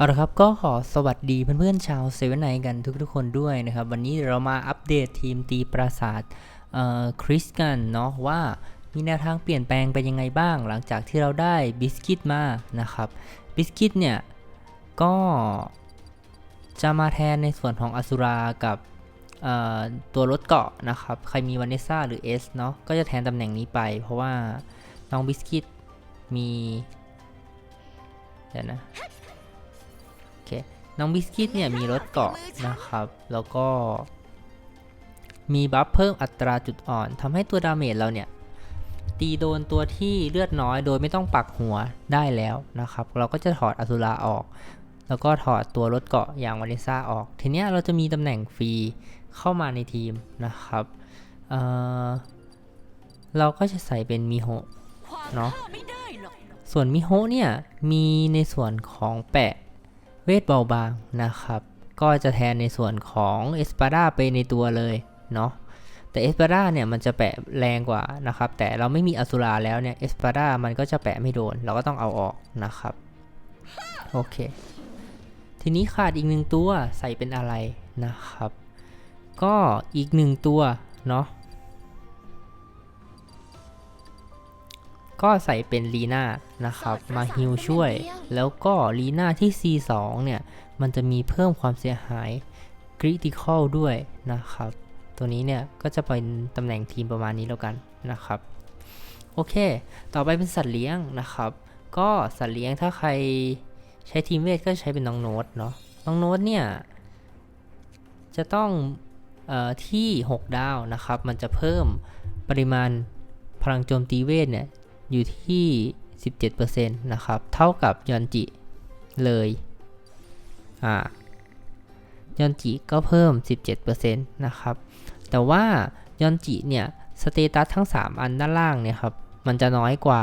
เอาละครับก็ขอสวัสดีเพื่อนๆชาวเซเว่นไนกันทุกๆคนด้วยนะครับ วันนี้เรามาอัปเดตทีมตีปราสาทเอ่อคริสกันเนาะว่ามีแนวทางเปลี่ยนแปลงไปยังไงบ้าง หลังจากที่เราได้บิสกิตมานะครับบิสกิตเนี่ย ก็จะมาแทนในส่วนของอสุรากับตัวรถเกาะนะครับ ใครมีวานเนซ่าหรือ S เนาะก็จะแทนตำแหน่งนี้ไป เพราะว่าน้องบิสกิตมีเดี๋ยวนะ เคน้องบิสกิตเนี่ยมีรถเกาะนะครับ แล้วก็ มีบัฟเพิ่มอัตราจุดอ่อนทำให้ตัวดาเมจเราเนี่ย ตีโดนตัวที่เลือดน้อยโดยไม่ต้องปักหัวได้แล้วนะครับ เราก็จะถอดอสุราออก แล้วก็ถอดตัวรถเกาะอย่างวานิซ่าออก ทีเนี้ยเราจะมีตำแหน่งฟรีเข้ามาในทีมนะครับเเราก็จะใส่เป็นมิโฮเนาะส่วนมิโฮเนี่ยมีในส่วนของแปะ วทเบาบางนะครับ ก็จะแทนในส่วนของเอสปาดาไปในตัวเลยเนาะแต่เอสปาดาเนี่ยมันจะแปะแรงกว่านะครับ แต่เราไม่มีอสุราแล้วเนี่ยเอสปาดามันก็จะแปะไม่โดน เราก็ต้องเอาออกนะครับ โอเค ทีนี้ขาดอีกหนึ่งตัวใส่เป็นอะไรนะครับ ก็อีกหนึ่งตัวเนาะ ก็ใส่เป็นลีน่านะครับ มาฮิลช่วย แล้วก็ลีน่าที่ C2 เนี่ย มันจะมีเพิ่มความเสียหายคริติคอลด้วยนะครับ ตัวนี้เนี่ย ก็จะเป็นตำแหน่งทีมประมาณนี้แล้วกันนะครับ โอเค ต่อไปเป็นสัตว์เลี้ยงนะครับ ก็สัตว์เลี้ยงถ้าใครใช้ทีมเวทก็ใช้เป็นน้องโน้ตเนาะ น้องโน้ตเนี่ย จะต้องเออที่ 6 ดาวนะครับ มันจะเพิ่มปริมาณพลังโจมตีเวทเนี่ย อยู่ที่ 17%นะครับ เท่ากับยอนจิเลยอ่ายอนจิก็เพิ่ม 17%นะครับ แต่ว่ายอนจิเนี่ยสเตตัสทั้ง 3 อันด้านล่างเนี่ยครับ มันจะน้อยกว่า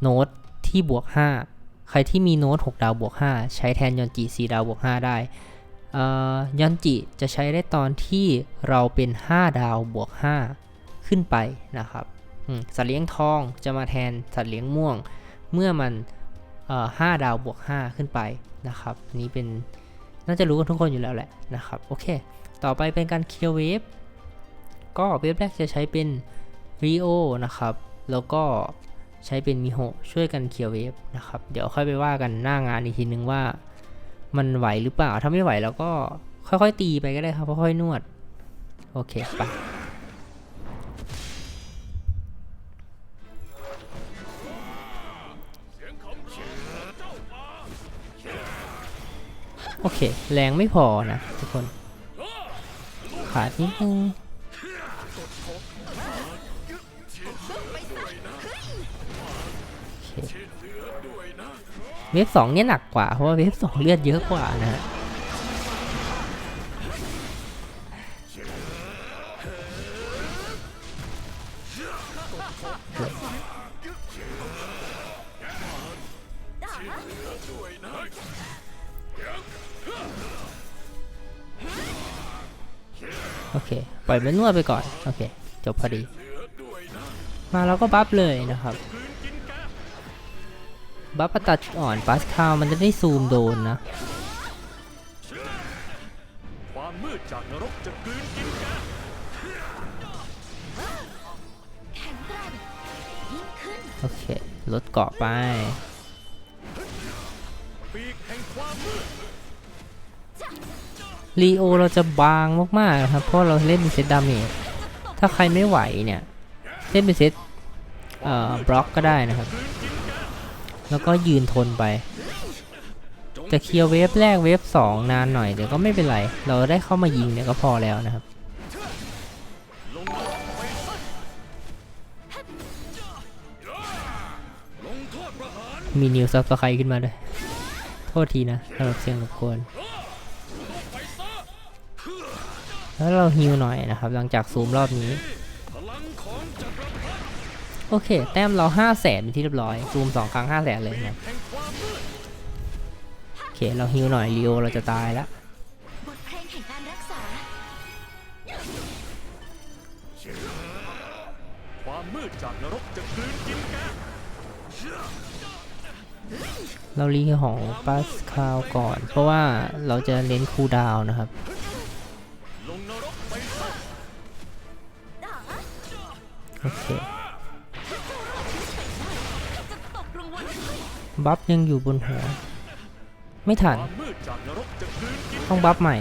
โน้ตที่บวก 5 ใครที่มีโน้ต 6 ดาวบวก 5 ใช้แทนยอนจิ4ดาวบวก 5 ได้อ่อยอนจิจะใช้ได้ตอนที่เราเป็น 5 ดาวบวก 5 ขึ้นไปนะครับ สัตว์เลี้ยงทองจะมาแทนสัตว์เลี้ยงม่วง เมื่อมันเอ่อห้าดาวบวก 5 ขึ้นไปนะครับนนี้เป็นน่าจะรู้กันทุกคนอยู่แล้วแหละนะครับ โอเค ต่อไปเป็นการเคลียร์เวฟก็เวฟแรกจะใช้เป็นรีโอนะครับ แล้วก็ใช้เป็นมิโฮช่วยกันเคลียร์เวฟนะครับ เดี๋ยวค่อยไปว่ากันหน้างานอีกทีนึงว่ามันไหวหรือเปล่า ถ้าไม่ไหวแล้วก็ค่อยๆตีไปก็ได้ครับ ค่อยๆนวด โอเคไป โอเค แรงไม่พอนะทุกคน ขาดนิดนึงเคเวฟสองเนี่ยหนักกว่า เพราะว่าเวฟสองเลือดเยอะกว่านะฮะ โอเค ปล่อยมันนวดไปก่อน โอเค จบพอดี มาเราก็บัฟเลยนะครับ บัฟอัตราจุดอ่อนปัสคาวมันจะได้ซูมโดนนะ ความมืดจากนรกจะกลืนกินกแข็งแกร่งยิ่งขึ้นโอเค ลดเกาะไป ปีกแห่งความมืด รีโอเราจะบางมากๆครับ เพราะเราเล่นเป็นเซตดาเมจถ้าใครไม่ไหวเนี่ย เล่นเป็นเซตเอ่อบล็อกก็ได้นะครับ แล้วก็ยืนทนไปจะเคลียร์เวฟแรกเวฟสองนานหน่อยเดี๋ยวก็ไม่เป็นไร เราได้เข้ามายิงเนี่ยก็พอแล้วนะครับลงนรกไปซะลงโทษประหารมีนิวซับสไครขึ้นมาด้วย โทษทีนะสำหรับเสียงรบกวน แล้วเราฮิวหน่อยนะครับหลังจากซูมรอบนี้ โอเค แต้มเรา5 0 0แสนเป็นที่เรียบร้อย ซูม2ครั้ง5 0 0แสนเลยนะโอเค เราฮิวหน่อยลีโอเราจะตายล้วบทเราความมืดจากนรกจะกลืนกินแกเรารีของปัสคาวก่อน เพราะว่าเราจะเล่นคูลดาวนะครับ โอเคจะตกลงวันบัฟยังอยู่บนหัว ไม่คทันวามมืดจากนรกจะกลืนกินต้องบัฟใหม่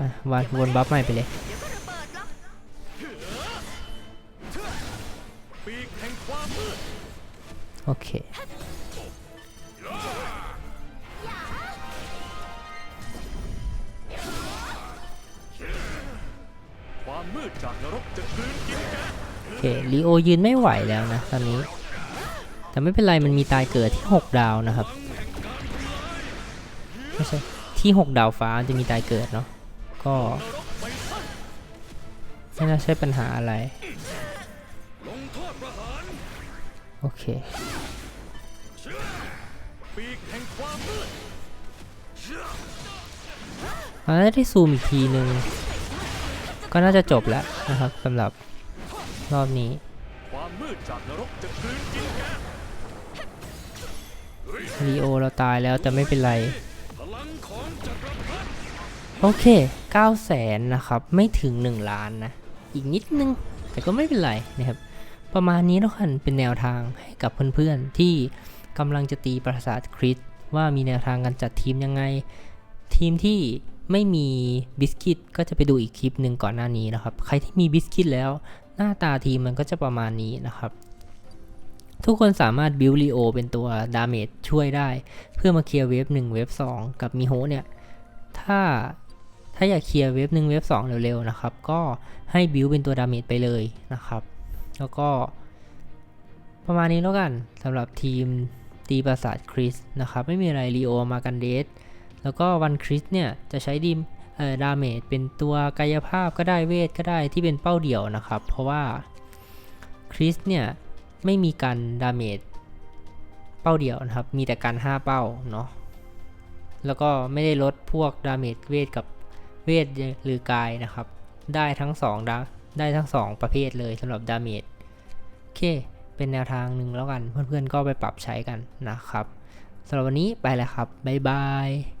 อะวันวนบัฟใหม่ไปเลยเดี๋ยว มมืดจากนรกจะกลืนกินแกโอเคลีโอยืนไม่ไหวแล้วนะตอนนี้ แต่ไม่เป็นไรมันมีตายเกิดที่ 6 ดาวนะครับไม่ใช่ที่ 6 ดาวฟ้าจะมีตายเกิดเนาะก็ไม่น่าใช่ปัญหาอะไรลงโทษประหารโอเคปีกแห่งความมืดเราได้ที่ซูมอีกทีนึง ก็น่าจะจบแล้วนะครับสำหรับรอบนี้ รีโอเราตายแล้วแต่ไม่เป็นไร โอเค9แสนนะครับ ไม่ถึง 1 ล้านนะ อีกนิดนึง แต่ก็ไม่เป็นไรนะครับ ประมาณนี้แล้วกันเป็นแนวทางให้กับเพื่อนๆ ที่กำลังจะตีปราสาทคริสว่ามีแนวทางการจัดทีมยังไง ทีมที่ ไม่มีบิสกิตก็จะไปดูอีกคลิปหนึ่งก่อนหน้านี้นะครับ ใครที่มีบิสกิตแล้ว หน้าตาทีมมันก็จะประมาณนี้นะครับ ทุกคนสามารถบิวลีโอเป็นตัวดาเมจช่วยได้ เพื่อมาเคลียร์เวฟ1เวฟ2 กับมิโฮเนี่ย ถ้าถ้าอยากเคลียร์เวฟหนึ่งเวฟสองเร็วๆนะครับ ก็ให้บิวเป็นตัวดาเมจไปเลยนะครับ แล้วก็ ประมาณนี้แล้วกันสำหรับทีมตีปราสาทคริสนะครับ ไม่มีอะไรรีโอมากันเดส แล้วก็วันคริสเนี่ยจะใช้ดีมเอ่อดาเมจเป็นตัวกายภาพก็ได้เวทก็ได้ที่เป็นเป้าเดี่ยวนะครับ เพราะว่าคริสเนี่ยไม่มีการดาเมจเป้าเดี่ยวนะครับ มีแต่การ 5 เป้าเนาะ แล้วก็ไม่ได้ลดพวกดาเมจเวทกับเวทหรือกายนะครับ ได้ทั้ง2ดาได้ทั้ง 2 ประเภทเลยสำหรับดาเมจโอเค เป็นแนวทางหนึ่งแล้วกัน เพื่อนๆก็ไปปรับใช้กันนะครับสำหรับวันนี้ไปแล้วครับ บ๊ายบาย